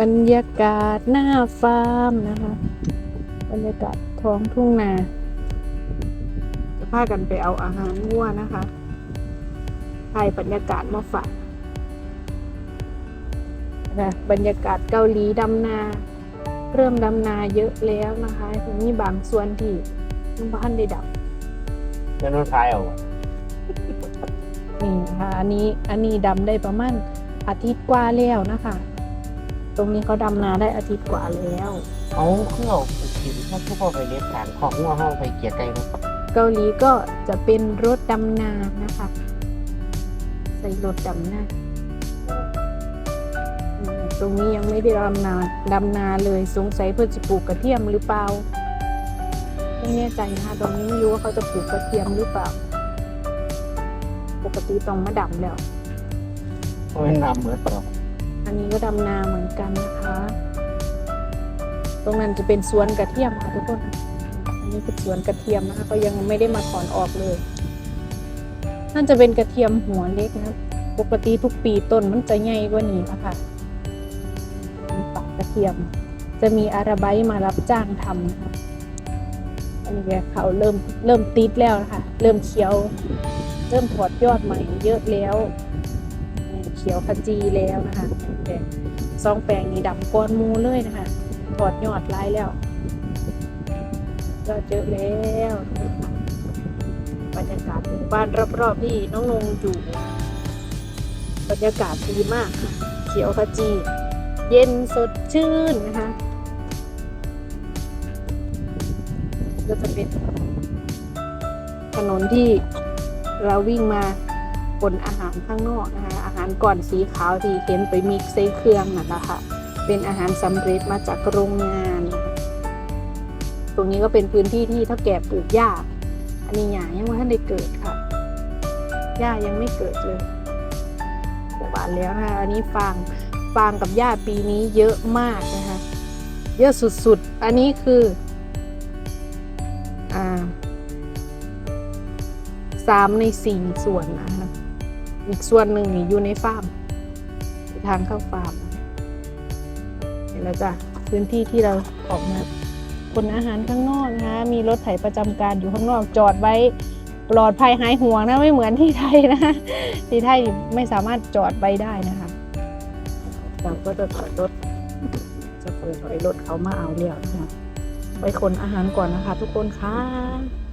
บรรยากาศหน้าฟาร์มนะคะ บรรยากาศท้องทุ่งนา จะพากันไปเอาอาหารวัวนะคะถ่ายบรรยากาศมาฝากนะบรรยากาศเกาหลีดำนา เริ่มดำนาเยอะแล้วนะคะมีบางส่วนที่ยังบ้านได้ดับจะนวดท้ายเอานี่นะคะอันนี้อันนี้ดำได้ประมาณอาทิตย์กว่าแล้วนะคะ ตรงนี้เขาดำนาได้อาทิตย์กว่าแล้วเอาเครื่องเอาไปกินถ้าทุกคนไปเลี้ยงฐานของหัวห้องไปเกียร์ไก่นะเกาหลีก็จะเป็นรถดำนานะคะใส่รถดำนาอืมตรงนี้ยังไม่ได้ดำนาดำนาเลยสงสัยเพื่อจะปลูกกระเทียมหรือเปล่าไม่แน่ใจนะคะตรงนี้ไม่รู้ว่าเขาจะปลูกกระเทียมหรือเปล่า ปกติต้องมาดำแล้วเพราะมันนำเหมือนต่อ อันนี้ก็ดำนาเหมือนกันนะคะ ตรงนั้นจะเป็นสวนกระเทียมค่ะทุกคน อันนี้คือสวนกระเทียมนะคะ ก็ยังไม่ได้มาถอนออกเลยน่าจะเป็นกระเทียมหัวเล็กนะ ปกติทุกปีต้นมันจะใหญ่กว่านี้นะคะปากกระเทียม จะมีอาราไบมารับจ้างทำนะคะอันนี้ก็เขาเริ่มเริ่มติดแล้วนะคะ เริ่มเขียว เริ่มถอดยอดใหม่เยอะแล้ว เขียวขจีแล้วนะคะแต่ซองแปลงนี่ดำก้อนมูเลยนะคะถอดยอดไล่แล้วยอดเยอะแล้วบรรยากาศหมู่บ้านรอบๆที่น้องนงอยู่บรรยากาศดีมากค่ะเขียวขจี เย็นสดชื่นนะคะก็จะเป็นถนนที่เราวิ่งมา ขนอาหารข้างนอกนะคะอาหารก่อนสีขาวที่เห็นไปมิกซ์ใส่เครื่องนั่นแหละค่ะเป็นอาหารสำเร็จมาจากโรงงาน ตรงนี้ก็เป็นพื้นที่ที่เท่าแก่ปลูกหญ้าอันนี้หญ้ายังไม่ทันได้เกิดค่ะหญ้ายังไม่เกิดเลยหวานแล้วนะคะอันนี้ฟางฟางกับหญ้าปีนี้เยอะมากนะคะเยอะสุดๆ อันนี้คืออ่าสามในสี่ส่วนนะคะ อีกส่วนหนึ่งนี่อยู่ในฟาร์มทางเข้าฟาร์มเห็นแล้วจ้ะพื้นที่ที่เราออกมาขนอาหารข้างนอกนะคะมีรถไถประจำการอยู่ข้างนอกจอดไว้ปลอดภัยหายห่วงนะไม่เหมือนที่ไทยนะที่ไทยไม่สามารถจอดไว้ได้นะคะเราก็จะถอยรถจะเปิดถอยรถเขามาเอาเรียวนะไปขนอาหารก่อนนะคะ ทุกคนค่ะ